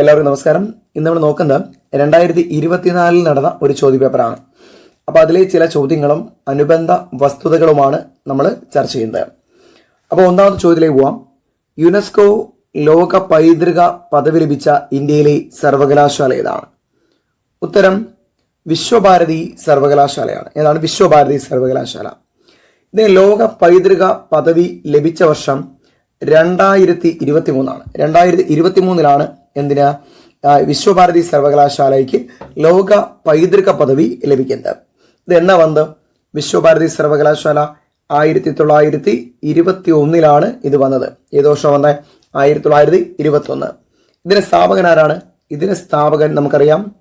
എല്ലാവർക്കും നമസ്കാരം. ഇന്ന് നമ്മൾ നോക്കുന്നത് രണ്ടായിരത്തി ഇരുപത്തിനാലിൽ നടന്ന ഒരു ചോദ്യപേപ്പറാണ് അപ്പോൾ അതിലെ ചില ചോദ്യങ്ങളും അനുബന്ധ വസ്തുതകളുമാണ് നമ്മൾ ചർച്ച ചെയ്യുന്നത്. അപ്പോൾ ഒന്നാമത്തെ ചോദ്യത്തിലേക്ക് പോവാം. യുനെസ്കോ ലോക പൈതൃക പദവി ലഭിച്ച ഇന്ത്യയിലെ സർവകലാശാല ഏതാണ്? ഉത്തരം വിശ്വഭാരതി സർവകലാശാലയാണ്. ഏതാണ്? വിശ്വഭാരതി സർവകലാശാല. ഇതിന് ലോക പൈതൃക പദവി ലഭിച്ച വർഷം രണ്ടായിരത്തി ഇരുപത്തി മൂന്നാണ് രണ്ടായിരത്തി ഇരുപത്തി മൂന്നിലാണ് എന്തിന്? വിശ്വഭാരതി സർവകലാശാലയ്ക്ക് ലോക പൈതൃക പദവി ലഭിക്കുന്നത്. ഇത് എന്നാ വന്നത്? വിശ്വഭാരതി സർവകലാശാല ആയിരത്തി തൊള്ളായിരത്തി ഇരുപത്തി ഒന്നിലാണ് ഇത് വന്നത്. ഏത് വർഷം വന്നത് ആയിരത്തി തൊള്ളായിരത്തി ഇരുപത്തി ഒന്ന് ഇതിന് സ്ഥാപകൻ ആരാണ്? ഇതിന് സ്ഥാപകൻ നമുക്കറിയാം.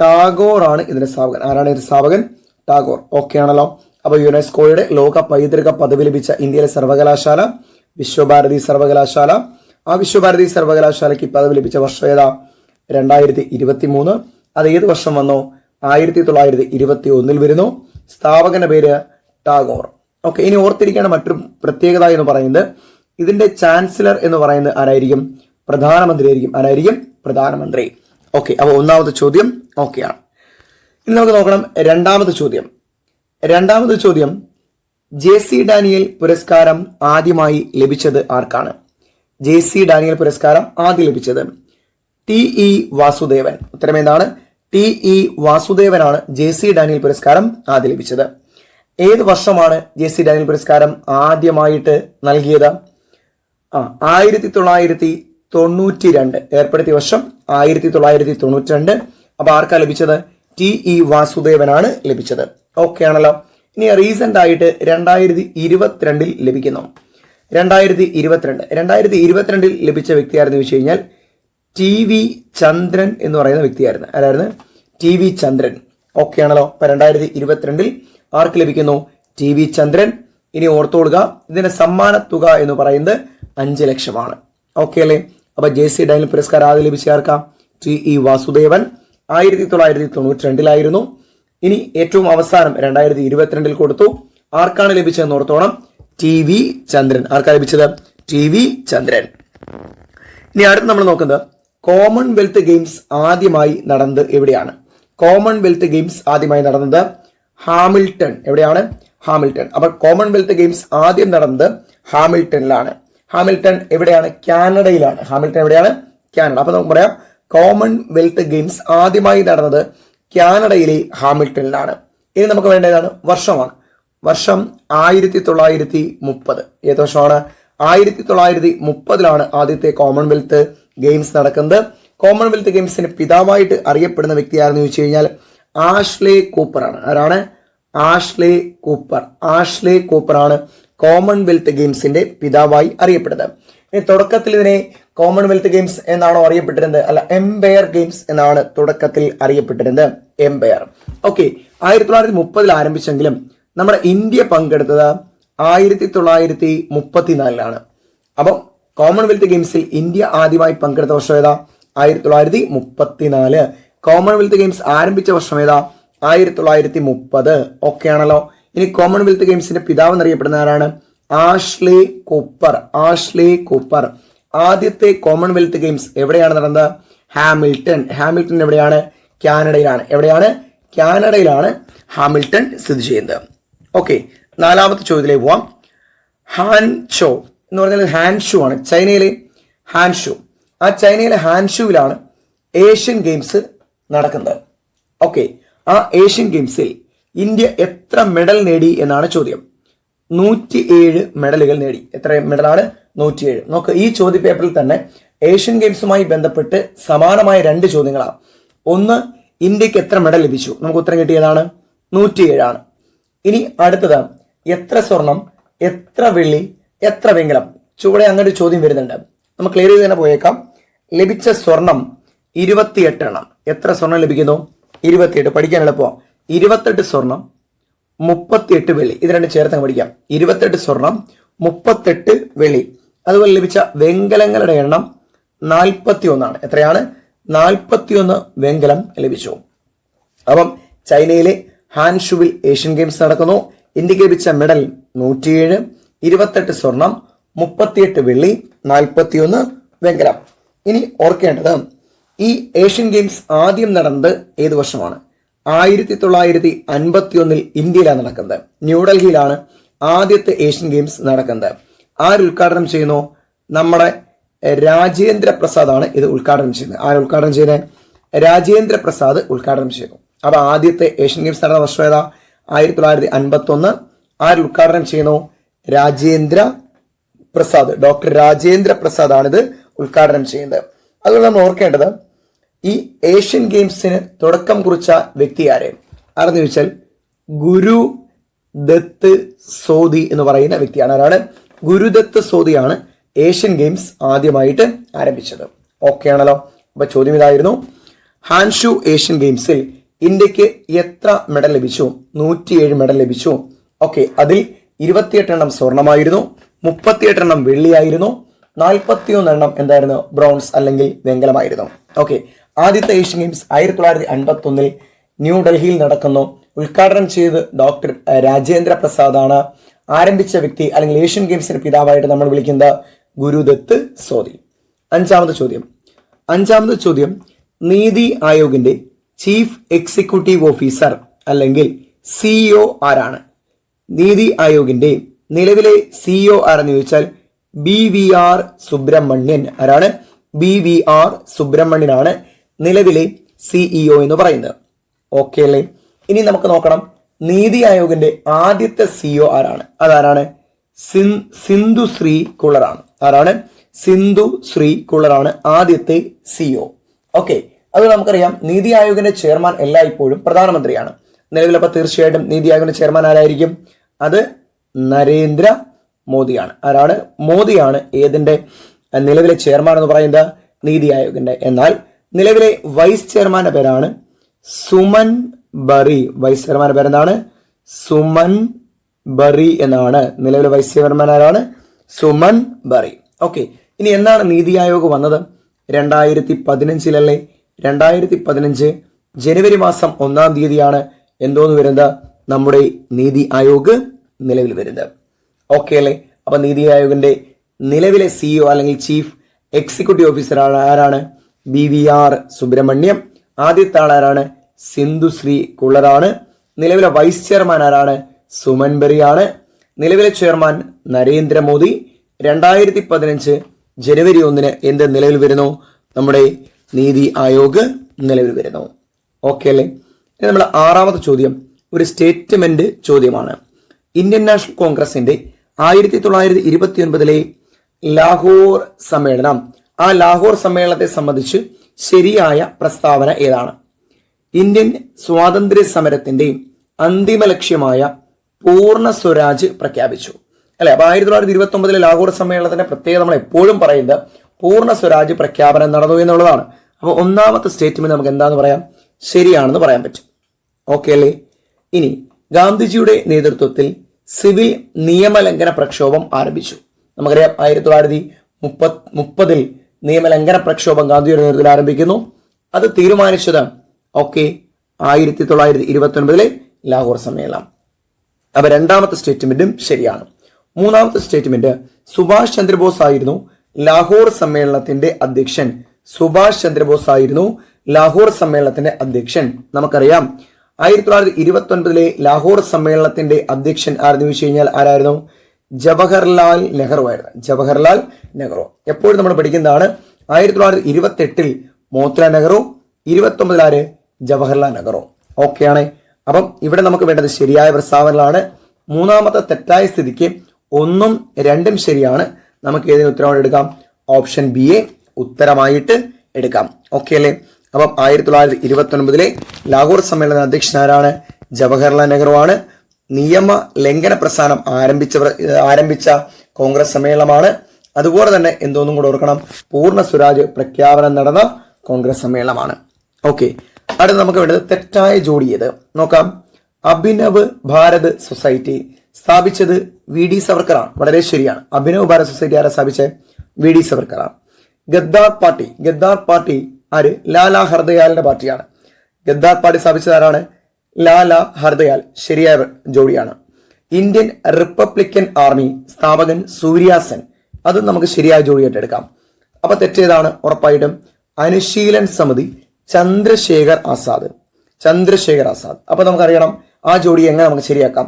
ടാഗോർ ആണ് ഇതിന് സ്ഥാപകൻ. ആരാണ് ഇതിന്റെ സ്ഥാപകൻ? ടാഗോർ. ഓക്കെ ആണല്ലോ. അപ്പൊ യുനെസ്കോയുടെ ലോക പൈതൃക പദവി ലഭിച്ച ഇന്ത്യയിലെ സർവകലാശാല വിശ്വഭാരതി സർവകലാശാല ആ വിശ്വഭാരതി സർവകലാശാലയ്ക്ക് പദവി ലഭിച്ച വർഷം ഏതാ? രണ്ടായിരത്തി ഇരുപത്തി മൂന്ന് അത് ഏത് വർഷം വന്നോ? ആയിരത്തി തൊള്ളായിരത്തി ഇരുപത്തി ഒന്നിൽ വരുന്നു. സ്ഥാപകന്റെ പേര് ടാഗോർ. ഓക്കെ ഇനി ഓർത്തിരിക്കേണ്ട മറ്റൊരു പ്രത്യേകത എന്ന് പറയുന്നത് ഇതിന്റെ ചാൻസലർ എന്ന് പറയുന്നത് ആരായിരിക്കും? പ്രധാനമന്ത്രി ആയിരിക്കും ആരായിരിക്കും? പ്രധാനമന്ത്രി. ഓക്കെ അപ്പോൾ ഒന്നാമത്തെ ചോദ്യം ഓക്കെയാണ്. ഇനി നമുക്ക് നോക്കണം രണ്ടാമത്തെ ചോദ്യം. രണ്ടാമത്തെ ചോദ്യം ജെ സി ഡാനിയൽ പുരസ്കാരം ആദ്യമായി ലഭിച്ചത് ആർക്കാണ്? ജെ സി ഡാനിയൽ പുരസ്കാരം ആദ്യം ലഭിച്ചത് ടി ഇ വാസുദേവൻ. ഉത്തരം എന്താണ്? ടി ഇ വാസുദേവനാണ് ജെ സി ഡാനിയൽ പുരസ്കാരം ആദ്യം ലഭിച്ചത്. ഏത് വർഷമാണ് ജെ സി ഡാനിയൽ പുരസ്കാരം ആദ്യമായിട്ട് നൽകിയത്? ആ ആയിരത്തി തൊള്ളായിരത്തി തൊണ്ണൂറ്റി രണ്ട് ഏർപ്പെടുത്തിയ വർഷം ആയിരത്തി തൊള്ളായിരത്തി തൊണ്ണൂറ്റി രണ്ട് അപ്പൊ ആർക്കാ ലഭിച്ചത്? ടി ഇ വാസുദേവനാണ് ലഭിച്ചത്. ഓക്കെ ആണല്ലോ. ഇനി റീസെന്റ് ആയിട്ട് രണ്ടായിരത്തി ഇരുപത്തിരണ്ടിൽ ലഭിക്കുന്നു. രണ്ടായിരത്തി ഇരുപത്തിരണ്ട്. രണ്ടായിരത്തി ഇരുപത്തിരണ്ടിൽ ലഭിച്ച വ്യക്തിയായിരുന്നു വെച്ച് കഴിഞ്ഞാൽ ടി വി ചന്ദ്രൻ എന്ന് പറയുന്ന വ്യക്തിയായിരുന്നു. ആരായിരുന്നു? ടി വി ചന്ദ്രൻ. ഓക്കെ ആണല്ലോ. അപ്പൊ രണ്ടായിരത്തി ഇരുപത്തിരണ്ടിൽ ആർക്ക് ലഭിക്കുന്നു? T V Chandran. ഇനി ഓർത്തോളുക ഇതിന്റെ സമ്മാന തുക എന്ന് പറയുന്നത് അഞ്ച് ലക്ഷമാണ്. ഓക്കെ അല്ലേ? അപ്പൊ ജെ സി ഡാനിൽ പുരസ്കാരം ആദ്യം ലഭിച്ച ആർക്കാ? T E Vasudevan. ആയിരത്തി തൊള്ളായിരത്തി തൊണ്ണൂറ്റി രണ്ടിലായിരുന്നു ഇനി ഏറ്റവും അവസാനം രണ്ടായിരത്തി ഇരുപത്തിരണ്ടിൽ കൊടുത്തു ആർക്കാണ് ലഭിച്ചതെന്ന് ഓർത്തോണം ടി വി ചന്ദ്രൻ. ആർക്കാ ലഭിച്ചത്? T V Chandran. ഇനി അടുത്ത് നമ്മൾ നോക്കുന്നത് കോമൺവെൽത്ത് ഗെയിംസ് ആദ്യമായി നടന്നത് എവിടെയാണ്? കോമൺവെൽത്ത് ഗെയിംസ് ആദ്യമായി നടന്നത് ഹാമിൽട്ടൺ. എവിടെയാണ്? ഹാമിൽട്ടൺ. അപ്പൊ കോമൺവെൽത്ത് ഗെയിംസ് ആദ്യം നടന്നത് ഹാമിൽട്ടണിലാണ്. ഹാമിൽട്ടൺ എവിടെയാണ്? കാനഡയിലാണ്. ഹാമിൽട്ടൺ എവിടെയാണ്? കാനഡ. അപ്പൊ നമുക്ക് പറയാം കോമൺവെൽത്ത് ഗെയിംസ് ആദ്യമായി നടന്നത് കാനഡയിലെ ഹാമിൽട്ടണിലാണ്. ഇനി നമുക്ക് വേണ്ടതാണ് വർഷമാണ്. വർഷം ആയിരത്തി തൊള്ളായിരത്തി മുപ്പത് ഏത് വർഷമാണ്? ആയിരത്തി തൊള്ളായിരത്തി മുപ്പതിലാണ് ആദ്യത്തെ കോമൺവെൽത്ത് ഗെയിംസ് നടക്കുന്നത്. കോമൺവെൽത്ത് ഗെയിംസിന് പിതാവായിട്ട് അറിയപ്പെടുന്ന വ്യക്തി ആരെന്ന് ചോദിച്ചു കഴിഞ്ഞാൽ ആഷ്ലേ കൂപ്പർ ആണ് ആരാണ്? Ashley Cooper. ആഷ്ലേ കൂപ്പർ ആണ് കോമൺവെൽത്ത് ഗെയിംസിന്റെ പിതാവായി അറിയപ്പെടുന്നത്. തുടക്കത്തിൽ ഇതിനെ കോമൺവെൽത്ത് ഗെയിംസ് എന്നാണോ അറിയപ്പെട്ടിരുന്നത്? അല്ല എംപയർ ഗെയിംസ് എന്നാണ് തുടക്കത്തിൽ അറിയപ്പെട്ടിരുന്നത്. എംപയർ. ഓക്കെ ആയിരത്തി തൊള്ളായിരത്തി മുപ്പതിൽ ആരംഭിച്ചെങ്കിലും നമ്മുടെ ഇന്ത്യ പങ്കെടുത്തത് ആയിരത്തി തൊള്ളായിരത്തി മുപ്പത്തിനാലിലാണ് അപ്പം കോമൺവെൽത്ത് ഗെയിംസിൽ ഇന്ത്യ ആദ്യമായി പങ്കെടുത്ത വർഷം ഏതാ? ആയിരത്തി തൊള്ളായിരത്തി മുപ്പത്തിനാല് കോമൺവെൽത്ത് ഗെയിംസ് ആരംഭിച്ച വർഷം ഏതാ? ആയിരത്തി തൊള്ളായിരത്തി മുപ്പത് ഓക്കെ ആണല്ലോ. ഇനി കോമൺവെൽത്ത് ഗെയിംസിന്റെ പിതാവ് എന്നറിയപ്പെടുന്ന ആരാണ്? Ashley Cooper. Ashley Cooper. ആദ്യത്തെ കോമൺവെൽത്ത് ഗെയിംസ് എവിടെയാണ് നടന്നത്? ഹാമിൽട്ടൺ. ഹാമിൽട്ടൺ എവിടെയാണ്? കാനഡയിലാണ്. എവിടെയാണ്? കാനഡയിലാണ് ഹാമിൽട്ടൺ സ്ഥിതി ചെയ്യുന്നത്. ഓക്കെ നാലാമത്തെ ചോദ്യത്തിലേക്ക് പോവാം. ഹാൻ ഷോ എന്ന് പറഞ്ഞാൽ ഹാൻഡ് ആണ്. ചൈനയിലെ ഹാൻഡ് ആ ചൈനയിലെ ഹാൻഡ് ഷൂവിലാണ് ഏഷ്യൻ ഗെയിംസ് നടക്കുന്നത്. ഓക്കെ ആ ഏഷ്യൻ ഗെയിംസിൽ ഇന്ത്യ എത്ര മെഡൽ നേടി എന്നാണ് ചോദ്യം. നൂറ്റി ഏഴ് മെഡലുകൾ നേടി. എത്ര മെഡലാണ് നൂറ്റിയേഴ്. നോക്ക് ഈ ചോദ്യ പേപ്പറിൽ തന്നെ ഏഷ്യൻ ഗെയിംസുമായി ബന്ധപ്പെട്ട് സമാനമായ രണ്ട് ചോദ്യങ്ങളാണ് ഒന്ന് ഇന്ത്യയ്ക്ക് എത്ര മെഡൽ ലഭിച്ചു? നമുക്ക് ഉത്തരം കിട്ടിയതാണ് നൂറ്റിയേഴാണ് ഇനി അടുത്തത് എത്ര സ്വർണം എത്ര വെള്ളി എത്ര വെങ്കലം? ചുവടെ അങ്ങനെ ചോദ്യം വരുന്നുണ്ട്. നമുക്ക് ക്ലിയർ ചെയ്ത് തന്നെ പോയേക്കാം. ലഭിച്ച സ്വർണം ഇരുപത്തിയെട്ട് എണ്ണം. എത്ര സ്വർണം ലഭിക്കുന്നു? ഇരുപത്തിയെട്ട്. പഠിക്കാൻ എളുപ്പം. ഇരുപത്തെട്ട് സ്വർണം മുപ്പത്തിയെട്ട് വെള്ളി. ഇത് രണ്ട് ചേർത്ത് പഠിക്കാം. ഇരുപത്തെട്ട് സ്വർണം മുപ്പത്തെട്ട് വെള്ളി. അതുപോലെ ലഭിച്ച വെങ്കലങ്ങളുടെ എണ്ണം നാൽപ്പത്തി ഒന്നാണ് എത്രയാണ്? നാൽപ്പത്തിയൊന്ന് വെങ്കലം ലഭിച്ചു. അപ്പം ചൈനയിലെ ഹാൻഷുവിൽ ഏഷ്യൻ ഗെയിംസ് നടക്കുന്നു. ഇന്ത്യയ്ക്ക് ലഭിച്ച മെഡൽ നൂറ്റിയേഴ് ഇരുപത്തെട്ട് സ്വർണം മുപ്പത്തിയെട്ട് വെള്ളി നാൽപ്പത്തിയൊന്ന് വെങ്കലം. ഇനി ഓർക്കേണ്ടത് ഈ ഏഷ്യൻ ഗെയിംസ് ആദ്യം നടന്നത് ഏത് വർഷമാണ്? ആയിരത്തി തൊള്ളായിരത്തി അൻപത്തി ഒന്നിൽ ഇന്ത്യയിലാണ് നടക്കുന്നത്. ന്യൂഡൽഹിയിലാണ് ആദ്യത്തെ ഏഷ്യൻ ഗെയിംസ് നടക്കുന്നത്. ആര് ഉദ്ഘാടനം ചെയ്യുന്നു? നമ്മുടെ രാജേന്ദ്ര പ്രസാദ് ആണ് ഇത് ഉദ്ഘാടനം ചെയ്യുന്നത്. ആര് ഉദ്ഘാടനം ചെയ്യുന്നത്? രാജേന്ദ്ര പ്രസാദ് ഉദ്ഘാടനം ചെയ്യുന്നു. അപ്പൊ ആദ്യത്തെ ഏഷ്യൻ ഗെയിംസ് നടന്ന വർഷം ഏതാ? ആയിരത്തി തൊള്ളായിരത്തി അൻപത്തി ഒന്ന് ആര് ഉദ്ഘാടനം ചെയ്യുന്നു? രാജേന്ദ്ര പ്രസാദ്. ഡോക്ടർ രാജേന്ദ്ര പ്രസാദ് ആണിത് ഉദ്ഘാടനം ചെയ്യുന്നത്. അതുകൊണ്ട് നമ്മൾ ഓർക്കേണ്ടത് ഈ ഏഷ്യൻ ഗെയിംസിന് തുടക്കം കുറിച്ച വ്യക്തി ആരെ? ആരെന്ന് ചോദിച്ചാൽ ഗുരു ദത്ത് സോദി എന്ന് പറയുന്ന വ്യക്തിയാണ്. ആരാണ്? ഗുരുദത്ത് സോദിയാണ് ഏഷ്യൻ ഗെയിംസ് ആദ്യമായിട്ട് ആരംഭിച്ചത്. ഓക്കെ ആണല്ലോ. അപ്പൊ ചോദ്യം ഇതായിരുന്നു. ഹാൻഷു ഏഷ്യൻ ഗെയിംസിൽ ഇന്ത്യയ്ക്ക് എത്ര മെഡൽ ലഭിച്ചു? നൂറ്റിയേഴ് മെഡൽ ലഭിച്ചു. ഓക്കെ അതിൽ ഇരുപത്തിയെട്ട് എണ്ണം സ്വർണമായിരുന്നു മുപ്പത്തിയെട്ട് എണ്ണം വെള്ളിയായിരുന്നു നാൽപ്പത്തിയൊന്ന് എണ്ണം എന്തായിരുന്നു? ബ്രോൺസ് അല്ലെങ്കിൽ വെങ്കലമായിരുന്നു. ഓക്കെ ആദ്യത്തെ ഏഷ്യൻ ഗെയിംസ് ആയിരത്തി തൊള്ളായിരത്തി അൻപത്തി ഒന്നിൽ ന്യൂഡൽഹിയിൽ നടക്കുന്നു. ഉദ്ഘാടനം ചെയ്ത് ഡോക്ടർ രാജേന്ദ്ര പ്രസാദ് ആണ്. ആരംഭിച്ച വ്യക്തി അല്ലെങ്കിൽ ഏഷ്യൻ ഗെയിംസിന്റെ പിതാവായിട്ട് നമ്മൾ വിളിക്കുന്നത് ഗുരുദത്ത് സോദി. അഞ്ചാമത് ചോദ്യം. അഞ്ചാമത് ചോദ്യം നീതി ആയോഗിന്റെ ചീഫ് എക്സിക്യൂട്ടീവ് ഓഫീസർ അല്ലെങ്കിൽ സിഇഒ ആരാണ്? നീതി ആയോഗിന്റെ നിലവിലെ സിഇഒ ആരെന്ന് ചോദിച്ചാൽ ബി വി ആർ സുബ്രഹ്മണ്യൻ ആരാണ്? ബി വി ആർ സുബ്രഹ്മണ്യനാണ് നിലവിലെ സിഇഒ എന്ന് പറയുന്നത്. ഓക്കെ അല്ലേ? ഇനി നമുക്ക് നോക്കണം നീതി ആയോഗിന്റെ ആദ്യത്തെ സിഇഒ ആരാണ്? അതാരാണ്? സിന്ധു ശ്രീ കുളറാണ് ആരാണ്? സിന്ധു ശ്രീ കുളറാണ് ആദ്യത്തെ സിഇഒ ഓക്കെ അത് നമുക്കറിയാം നീതി ആയോഗിന്റെ ചെയർമാൻ എല്ലായ്പ്പോഴും പ്രധാനമന്ത്രിയാണ്. നിലവിലപ്പോ തീർച്ചയായിട്ടും നീതി ആയോഗിന്റെ ചെയർമാൻ ആരായിരിക്കും? അത് നരേന്ദ്ര മോദിയാണ്. ആരാണ്? മോദിയാണ് ഏതിന്റെ നിലവിലെ ചെയർമാൻ എന്ന് പറയുന്നത് നീതി ആയോഗിന്റെ. എന്നാൽ നിലവിലെ വൈസ് ചെയർമാന്റെ പേരാണ് സുമൻ ബറി. വൈസ് ചെയർമാന്റെ പേരെന്താണ്? സുമൻ ബറി എന്നാണ്. നിലവിലെ വൈസ് ചെയർമാൻ ആരാണ്? സുമൻ ബറി. ഓക്കെ. ഇനി എന്നാണ് നീതി ആയോഗ് വന്നത്? രണ്ടായിരത്തി പതിനഞ്ചിലല്ലേ രണ്ടായിരത്തി പതിനഞ്ച് ജനുവരി മാസം ഒന്നാം തീയതിയാണ് എന്തോന്ന് വരുന്നത്? നമ്മുടെ നീതി ആയോഗ് നിലവിൽ വരുന്നത്. ഓക്കെ അല്ലേ? അപ്പൊ നീതി ആയോഗിന്റെ നിലവിലെ സിഇഒ അല്ലെങ്കിൽ ചീഫ് എക്സിക്യൂട്ടീവ് ഓഫീസർ ആരാണ്? B V R Subrahmanyam. ആദ്യത്തെ ആൾ ആരാണ്? സിന്ധുശ്രീ കുള്ളറാണ് നിലവിലെ വൈസ് ചെയർമാൻ ആരാണ്? സുമൻ ബെറിയാണ്. നിലവിലെ ചെയർമാൻ നരേന്ദ്രമോദി. രണ്ടായിരത്തി പതിനഞ്ച് ജനുവരി ഒന്നിന് എന്ത് നിലവിൽ വരുന്നു? നമ്മുടെ നീതി ആയോഗ് നിലവിൽ വരുന്നു. ഓക്കെ അല്ലേ? നമ്മൾ ആറാമത്തെ ചോദ്യം ഒരു സ്റ്റേറ്റ്മെന്റ് ചോദ്യമാണ്. ഇന്ത്യൻ നാഷണൽ കോൺഗ്രസിന്റെ ആയിരത്തി തൊള്ളായിരത്തി ഇരുപത്തി ഒൻപതിലെ ലാഹോർ സമ്മേളനം. ആ ലാഹോർ സമ്മേളനത്തെ സംബന്ധിച്ച് ശരിയായ പ്രസ്താവന ഏതാണ്? ഇന്ത്യൻ സ്വാതന്ത്ര്യ സമരത്തിന്റെ അന്തിമ ലക്ഷ്യമായ പൂർണ സ്വരാജ് പ്രഖ്യാപിച്ചു. അല്ലെ? അപ്പൊ ആയിരത്തി തൊള്ളായിരത്തി ഇരുപത്തി ഒമ്പതിലെ ലാഹോർ സമ്മേളനത്തിന്റെ പ്രത്യേകത നമ്മൾ എപ്പോഴും പറയുന്നത് പൂർണ സ്വരാജ് പ്രഖ്യാപനം നടന്നു എന്നുള്ളതാണ്. അപ്പൊ ഒന്നാമത്തെ സ്റ്റേറ്റ്മെന്റ് നമുക്ക് എന്താന്ന് പറയാം? ശരിയാണെന്ന് പറയാൻ പറ്റും. ഓക്കെ അല്ലേ? ഇനി ഗാന്ധിജിയുടെ നേതൃത്വത്തിൽ സിവിൽ നിയമലംഘന പ്രക്ഷോഭം ആരംഭിച്ചു. നമുക്കറിയാം ആയിരത്തി തൊള്ളായിരത്തി മുപ്പത് മുപ്പതിൽ നിയമലംഘന പ്രക്ഷോഭം ഗാന്ധിജിയുടെ നേതൃത്വത്തിൽ ആരംഭിക്കുന്നു. അത് തീരുമാനിച്ചത് ഓക്കെ ആയിരത്തി തൊള്ളായിരത്തി ഇരുപത്തി ഒൻപതിലെ ലാഹോർ സമ്മേളനം. അപ്പൊ രണ്ടാമത്തെ സ്റ്റേറ്റ്മെന്റും ശരിയാണ്. മൂന്നാമത്തെ സ്റ്റേറ്റ്മെന്റ് സുഭാഷ് ചന്ദ്രബോസ് ആയിരുന്നു ലാഹോർ സമ്മേളനത്തിന്റെ അധ്യക്ഷൻ സുഭാഷ് ചന്ദ്രബോസ് ആയിരുന്നു ലാഹോർ സമ്മേളനത്തിന്റെ അധ്യക്ഷൻ. നമുക്കറിയാം ആയിരത്തി തൊള്ളായിരത്തി ഇരുപത്തി ഒൻപതിലെ ലാഹോർ സമ്മേളനത്തിന്റെ അധ്യക്ഷൻ ആരെന്ന് ചോദിച്ചു കഴിഞ്ഞാൽ ആരായിരുന്നു? ജവഹർലാൽ നെഹ്റു ആയിരുന്നു. ജവഹർലാൽ നെഹ്റു. എപ്പോഴും നമ്മൾ പഠിക്കുന്നതാണ് ആയിരത്തി തൊള്ളായിരത്തി ഇരുപത്തി എട്ടിൽ മോത്തിലാൽ നെഹ്റു ഇരുപത്തി ഒമ്പതിൽ ആര്? ജവഹർലാൽ നെഹ്റു. ഓക്കെ ആണ്. അപ്പം ഇവിടെ നമുക്ക് വേണ്ടത് ശരിയായ പ്രസ്താവനകളാണ്. മൂന്നാമത്തെ തെറ്റായ സ്ഥിതിക്ക് ഒന്നും രണ്ടും ശരിയാണ്. നമുക്ക് ഏതിന് ഉത്തരവാദിത്തം എടുക്കാം. Option B A. ഉത്തരമായിട്ട് എടുക്കാം. ഓക്കെ അല്ലേ? അപ്പം ആയിരത്തി തൊള്ളായിരത്തി ഇരുപത്തി ഒൻപതിലെ ലാഹോർ സമ്മേളന അധ്യക്ഷനാരാണ് ജവഹർലാൽ നെഹ്റു ആണ് നിയമ ലംഘന പ്രസ്ഥാനം ആരംഭിച്ച ആരംഭിച്ച കോൺഗ്രസ് സമ്മേളനമാണ്. അതുപോലെ തന്നെ എന്തോന്നും കൂടെ ഓർക്കണം പൂർണ സ്വരാജ് പ്രഖ്യാപനം നടന്ന കോൺഗ്രസ് സമ്മേളനമാണ്. ഓക്കെ അടുത്ത നമുക്ക് വേണ്ടത് തെറ്റായ ജോഡി ഏത് നോക്കാം. അഭിനവ് ഭാരത് സൊസൈറ്റി സ്ഥാപിച്ചത് വി ഡി സവർക്കറാണ്. വളരെ ശരിയാണ്. അഭിനവ് ഭാരത് സൊസൈറ്റി ആരാ സ്ഥാപിച്ചത് വി ഡി സവർക്കറാണ്. ഗദ്ദാർ പാർട്ടി. ഗദ്ദാർ പാർട്ടി ആര്? ലാലാ ഹർദയാലിന്റെ പാർട്ടിയാണ്. ഗദ്ദാർ പാർട്ടി സ്ഥാപിച്ചത് ആരാണ് ലാല ഹർദയാൽ ശരിയായ ജോഡിയാണ്. ഇന്ത്യൻ റിപ്പബ്ലിക്കൻ ആർമി സ്ഥാപകൻ സൂര്യാസൻ അത് നമുക്ക് ശരിയായ ജോഡിയായിട്ട് എടുക്കാം. അപ്പൊ തെറ്റേതാണ്? ഉറപ്പായിട്ടും അനുശീലൻ സമിതി ചന്ദ്രശേഖർ ആസാദ്. ചന്ദ്രശേഖർ ആസാദ്. അപ്പൊ നമുക്കറിയണം ആ ജോഡി എങ്ങനെ നമുക്ക് ശരിയാക്കാം?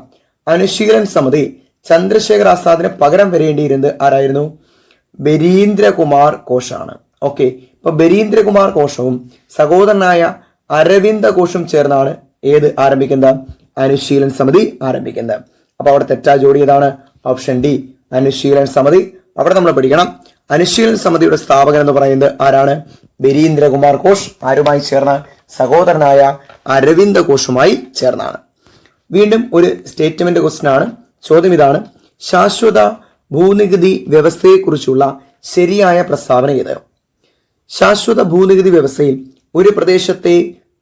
അനുശീലൻ സമിതി ചന്ദ്രശേഖർ ആസാദിന് പകരം വരേണ്ടിയിരുന്നത് ആരായിരുന്നു? ബരീന്ദ്രകുമാർ ഘോഷാണ് ഓക്കെ ഇപ്പൊ ബരീന്ദ്രകുമാർ ഘോഷവും സഹോദരനായ അരവിന്ദ ഘോഷും ചേർന്നാണ് ഏത് ആരംഭിക്കുന്നത്? അനുശീലൻ സമിതി ആരംഭിക്കുന്നത്. അപ്പൊ അവിടെ തെറ്റാ ജോഡി ഏതാണ്? ഓപ്ഷൻ ഡി അനുശീലൻ സമിതി. അവിടെ നമ്മൾ പഠിക്കണം. അനുശീലൻ സമിതിയുടെ സ്ഥാപകൻ എന്ന് പറയുന്നത് ആരാണ്? ബരീന്ദ്രകുമാർ കോഷ് ആരുമായി ചേർന്ന സഹോദരനായ അരവിന്ദ ഘോഷുമായി ചേർന്നാണ്. വീണ്ടും ഒരു സ്റ്റേറ്റ്മെന്റ് ക്വസ്റ്റ്യൻ ആണ്. ചോദ്യം ഇതാണ്. ശാശ്വത ഭൂനികുതി വ്യവസ്ഥയെക്കുറിച്ചുള്ള ശരിയായ പ്രസ്താവന ഇത് ശാശ്വത ഭൂനികുതി വ്യവസ്ഥയിൽ ഒരു പ്രദേശത്തെ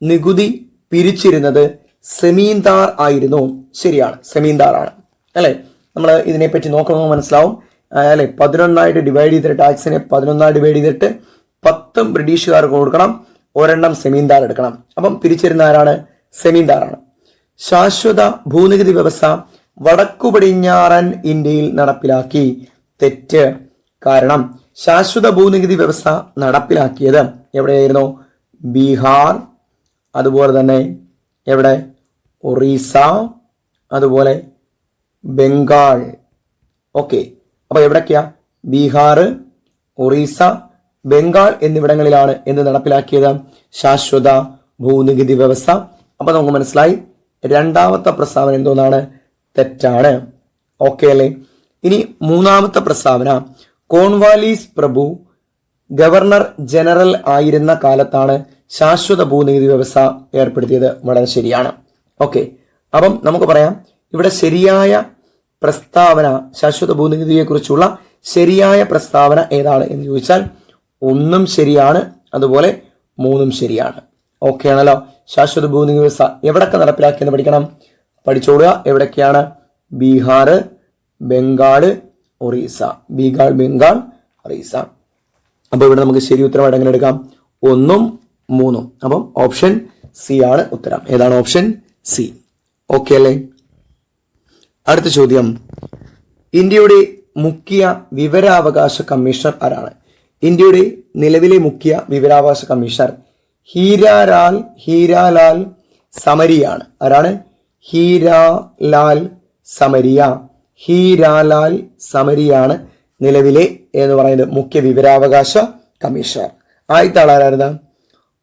നികുതി പിരിച്ചിരുന്നത് സെമീന്ദാർ ആയിരുന്നു. ശരിയാണ് സെമീന്ദാറാണ് അല്ലേ? നമ്മൾ ഇതിനെപ്പറ്റി നോക്കണമെന്ന് മനസ്സിലാവും. അല്ലെ? പതിനൊന്നായിട്ട് ഡിവൈഡ് ചെയ്തിട്ട് ടാക്സിനെ പതിനൊന്നായി ഡിവൈഡ് ചെയ്തിട്ട് പത്തും ബ്രിട്ടീഷുകാർക്ക് കൊടുക്കണം ഒരെണ്ണം സെമീന്ദാർ എടുക്കണം. അപ്പം പിരിച്ചിരുന്ന ആരാണ്? സെമീന്ദാറാണ് ശാശ്വത ഭൂനികുതി വ്യവസ്ഥ വടക്കു പടിഞ്ഞാറൻ ഇന്ത്യയിൽ നടപ്പിലാക്കി. തെറ്റ്. കാരണം ശാശ്വത ഭൂനികുതി വ്യവസ്ഥ നടപ്പിലാക്കിയത് എവിടെയായിരുന്നു? ബീഹാർ അതുപോലെ തന്നെ എവിടെ? ഒറീസ അതുപോലെ ബംഗാൾ. ഓക്കെ. അപ്പൊ എവിടൊക്കെയാ? ബീഹാർ ഒറീസ ബംഗാൾ എന്നിവിടങ്ങളിലാണ് എന്ത് നടപ്പിലാക്കിയത്? ശാശ്വത ഭൂനികുതി വ്യവസ്ഥ. അപ്പൊ നമുക്ക് മനസ്സിലായി. രണ്ടാമത്തെ പ്രസ്താവന എന്തോന്നാണ്? തെറ്റാണ്. ഓക്കെ അല്ലേ? ഇനി മൂന്നാമത്തെ പ്രസ്താവന. കോൺവാലീസ് പ്രഭു ഗവർണർ ജനറൽ ആയിരുന്ന കാലത്താണ് ശാശ്വത ഭൂനികുതി വ്യവസ്ഥ ഏർപ്പെടുത്തിയത്. വളരെ ശരിയാണ്. ഓക്കെ അപ്പം നമുക്ക് പറയാം. ഇവിടെ ശരിയായ പ്രസ്താവന ശാശ്വത ഭൂനികുതിയെ കുറിച്ചുള്ള ശരിയായ പ്രസ്താവന ഏതാണ് എന്ന് ചോദിച്ചാൽ ഒന്നും ശരിയാണ് അതുപോലെ മൂന്നും ശരിയാണ്. ഓക്കെ ആണല്ലോ. ശാശ്വത ഭൂനികുതി വ്യവസ്ഥ എവിടൊക്കെ നടപ്പിലാക്കിയെന്ന് പഠിക്കണം? പഠിച്ചോടുക. എവിടൊക്കെയാണ്? ബീഹാർ ബംഗാൾ ഒറീസ. ബീഹാർ ബംഗാൾ ഒറീസ. അപ്പോൾ ഇവിടെ നമുക്ക് ശരി ഉത്തരമായിട്ട് എങ്ങനെ എടുക്കാം? ഒന്നും മൂന്നും. അപ്പം ഓപ്ഷൻ സി ആണ് ഉത്തരം. ഏതാണ് ഓപ്ഷൻ? സി. ഓക്കെ അല്ലേ? അടുത്ത ചോദ്യം. ഇന്ത്യയുടെ മുഖ്യ വിവരാവകാശ കമ്മീഷണർ ആരാണ്? ഇന്ത്യയുടെ നിലവിലെ മുഖ്യ വിവരാവകാശ കമ്മീഷണർ ഹീരാലാൽ ഹീരാലാൽ സമരിയാണ്. ആരാണ്? ഹീരാലാൽ സമരിയ. ഹീരാലാൽ സമരിയാണ് നിലവിലെ എന്ന് പറയുന്നത് മുഖ്യ വിവരാവകാശ കമ്മീഷണർ. ആദ്യത്തെ ആളാരായിരുന്നു?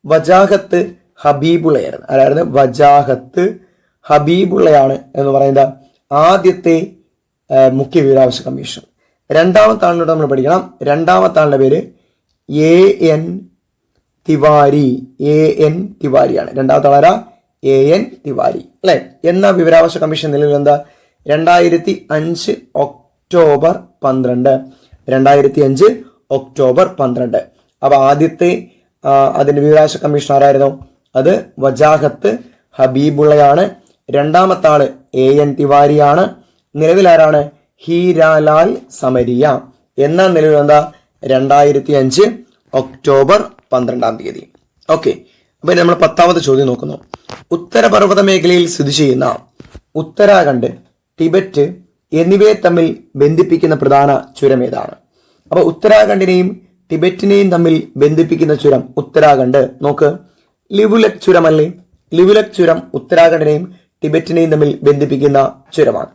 വജാഹത്ത് ഹബീബുള്ളയായിരുന്നു. ആരായിരുന്നു? വജാഹത്ത് ഹബീബുള്ളയാണ് എന്ന് പറയുന്നത് ആദ്യത്തെ മുഖ്യ വിവരാവകാശ കമ്മീഷണർ. രണ്ടാമത്തെ ആളിനോട് നമ്മൾ പഠിക്കണം. രണ്ടാമത്തെ ആളുടെ പേര് A N Tiwari. A N തിവാരിയാണ്. രണ്ടാമത്തെ ആളാരാ? എ എൻ തിവാരി അല്ലെ? എന്ന വിവരാവകാശ കമ്മീഷൻ നിലവിൽ എന്താ? രണ്ടായിരത്തി അഞ്ച് ഒക്ടോബർ പന്ത്രണ്ട്. രണ്ടായിരത്തി അഞ്ച് ഒക്ടോബർ പന്ത്രണ്ട്. അപ്പൊ ആദ്യത്തെ അതിന്റെ വിവരാവകാശ കമ്മീഷൻ ആരായിരുന്നു? അത് വജാഹത്ത് ഹബീബുള്ളയാണ്. രണ്ടാമത്തെ ആൾ എ എൻ തിവാരിയാണ് നിലവിലാരാണ് ഹീരാലാൽ സമരിയ. എന്ന നിലവിൽ എന്താ? രണ്ടായിരത്തി അഞ്ച് ഒക്ടോബർ പന്ത്രണ്ടാം തീയതി. ഓക്കെ. അപ്പൊ ഇനി നമ്മൾ പത്താമത്തെ ചോദ്യം നോക്കുന്നു. ഉത്തരപർവത മേഖലയിൽ സ്ഥിതി ചെയ്യുന്ന ഉത്തരാഖണ്ഡ് ടിബറ്റ് എന്നിവയെ തമ്മിൽ ബന്ധിപ്പിക്കുന്ന പ്രധാന ചുരം ഏതാണ്? അപ്പൊ ഉത്തരാഖണ്ഡിനെയും ടിബറ്റിനെയും തമ്മിൽ ബന്ധിപ്പിക്കുന്ന ചുരം ഉത്തരാഖണ്ഡ്. നോക്ക്. ലിവുലക് ചുരമല്ലേ? ലിവുലക് ചുരം ഉത്തരാഖണ്ഡിനെയും ടിബറ്റിനെയും തമ്മിൽ ബന്ധിപ്പിക്കുന്ന ചുരമാണ്.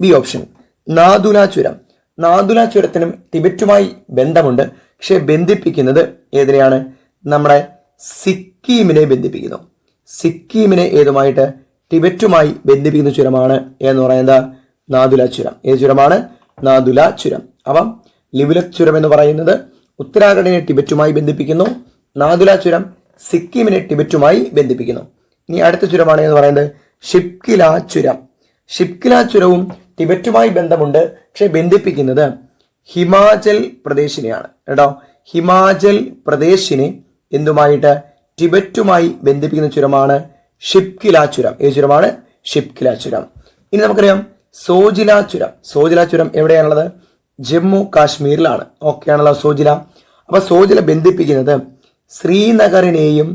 B option. നാദുല ചുരം. നാദുല ചുരത്തിനും ടിബറ്റുമായി ബന്ധമുണ്ട്. പക്ഷെ ബന്ധിപ്പിക്കുന്നത് ഏതിനെയാണ്? നമ്മുടെ സിക്കിമിനെ ബന്ധിപ്പിക്കുന്നു. സിക്കിമിനെ ഏതുമായിട്ട്? ടിബറ്റുമായി ബന്ധിപ്പിക്കുന്ന ചുരമാണ് എന്ന് പറയുന്നത് നാദുല ചുരം. ഏത് ചുരമാണ്? നാദുല ചുരം. അപ്പം ലിബുലക് ചുരം എന്ന് പറയുന്നത് ഉത്തരാഖണ്ഡിനെ ടിബറ്റുമായി ബന്ധിപ്പിക്കുന്നു. നാദുല ചുരം സിക്കിമിനെ ടിബറ്റുമായി ബന്ധിപ്പിക്കുന്നു. ഇനി അടുത്ത ചുരമാണ് എന്ന് പറയുന്നത് ഷിപ്കില ചുരം. ഷിപ്കില ചുരവും ടിബറ്റുമായി ബന്ധമുണ്ട്. പക്ഷെ ബന്ധിപ്പിക്കുന്നത് ഹിമാചൽ പ്രദേശിനെയാണ്. കേട്ടോ? ഹിമാചൽ പ്രദേശിനെ എന്തുമായിട്ട്? ടിബറ്റുമായി ബന്ധിപ്പിക്കുന്ന ചുരമാണ് ഷിപ്കില ചുരം. ഏത് ചുരമാണ്? ഷിപ്കില ചുരം. ഇനി നമുക്കറിയാം സോജില ചുരം. സോജില ചുരം എവിടെയാണുള്ളത്? ജമ്മു കാശ്മീരിലാണ്. ഓക്കെ ആണല്ലോ സോജില. അപ്പൊ സോജില ബന്ധിപ്പിക്കുന്നത് ശ്രീനഗറിനെയും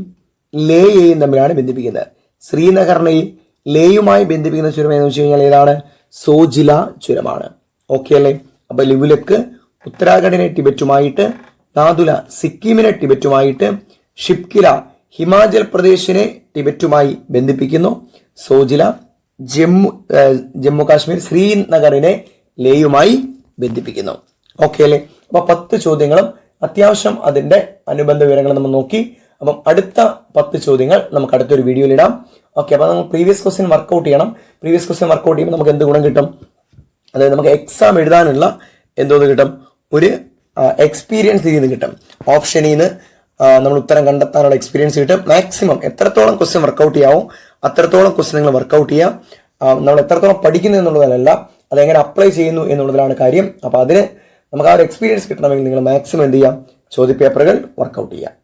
ലേയെയും തമ്മിലാണ് ബന്ധിപ്പിക്കുന്നത്. ശ്രീനഗറിനെയും ലേയുമായി ബന്ധിപ്പിക്കുന്ന ചുരം എന്ന് വെച്ച് കഴിഞ്ഞാൽ ഏതാണ്? സോജില ചുരമാണ്. ഓക്കെ അല്ലേ? അപ്പൊ ലിവുലക്ക് ഉത്തരാഖണ്ഡിനെ ടിബറ്റുമായിട്ട് നാദുല സിക്കിമിനെ ടിബറ്റുമായിട്ട് ഷിപ്കില ഹിമാചൽ പ്രദേശിനെ ടിബറ്റുമായി ബന്ധിപ്പിക്കുന്നു. സോജില ജമ്മു ജമ്മു കാശ്മീർ ശ്രീനഗറിനെ ലേയുമായി ബന്ധിപ്പിക്കുന്നു. ഓക്കെ അല്ലേ? അപ്പൊ പത്ത് ചോദ്യങ്ങളും അത്യാവശ്യം അതിന്റെ അനുബന്ധ വിവരങ്ങൾ നമ്മൾ നോക്കി. അപ്പം അടുത്ത പത്ത് ചോദ്യങ്ങൾ നമുക്ക് അടുത്തൊരു വീഡിയോയിൽ ഇടാം. ഓക്കെ അപ്പൊ നമ്മൾ പ്രീവിയസ് ക്വസ്റ്റ്യൻ വർക്കൗട്ട് ചെയ്യണം. പ്രീവിയസ് ക്വസ്റ്റ്യൻ വർക്കൗട്ട് ചെയ്യുമ്പോൾ നമുക്ക് എന്ത് ഗുണം കിട്ടും? അതായത് നമുക്ക് എക്സാം എഴുതാനുള്ള എന്തോന്ന് കിട്ടും? ഒരു എക്സ്പീരിയൻസ് ഇതിൽ നിന്ന് കിട്ടും. ഓപ്ഷനിൽ നിന്ന് നമ്മൾ ഉത്തരം കണ്ടെത്താനുള്ള എക്സ്പീരിയൻസ് കിട്ടും. മാക്സിമം എത്രത്തോളം ക്വസ്റ്റ്യൻ വർക്കൗട്ട് ചെയ്യാവും അത്രത്തോളം ക്വസ്റ്റ്യൻ നിങ്ങൾ വർക്കൗട്ട് ചെയ്യുക നമ്മൾ എത്രത്തോളം പഠിക്കുന്നു എന്നുള്ളതല്ല അതെങ്ങനെ അപ്ലൈ ചെയ്യുന്നു എന്നുള്ളതിലാണ് കാര്യം. അപ്പോൾ അതിന് നമുക്ക് ആ ഒരു എക്സ്പീരിയൻസ് കിട്ടണമെങ്കിൽ നിങ്ങൾ മാക്സിമം എന്ത് ചെയ്യാം? ചോദ്യപേപ്പറുകൾ വർക്കൗട്ട് ചെയ്യുക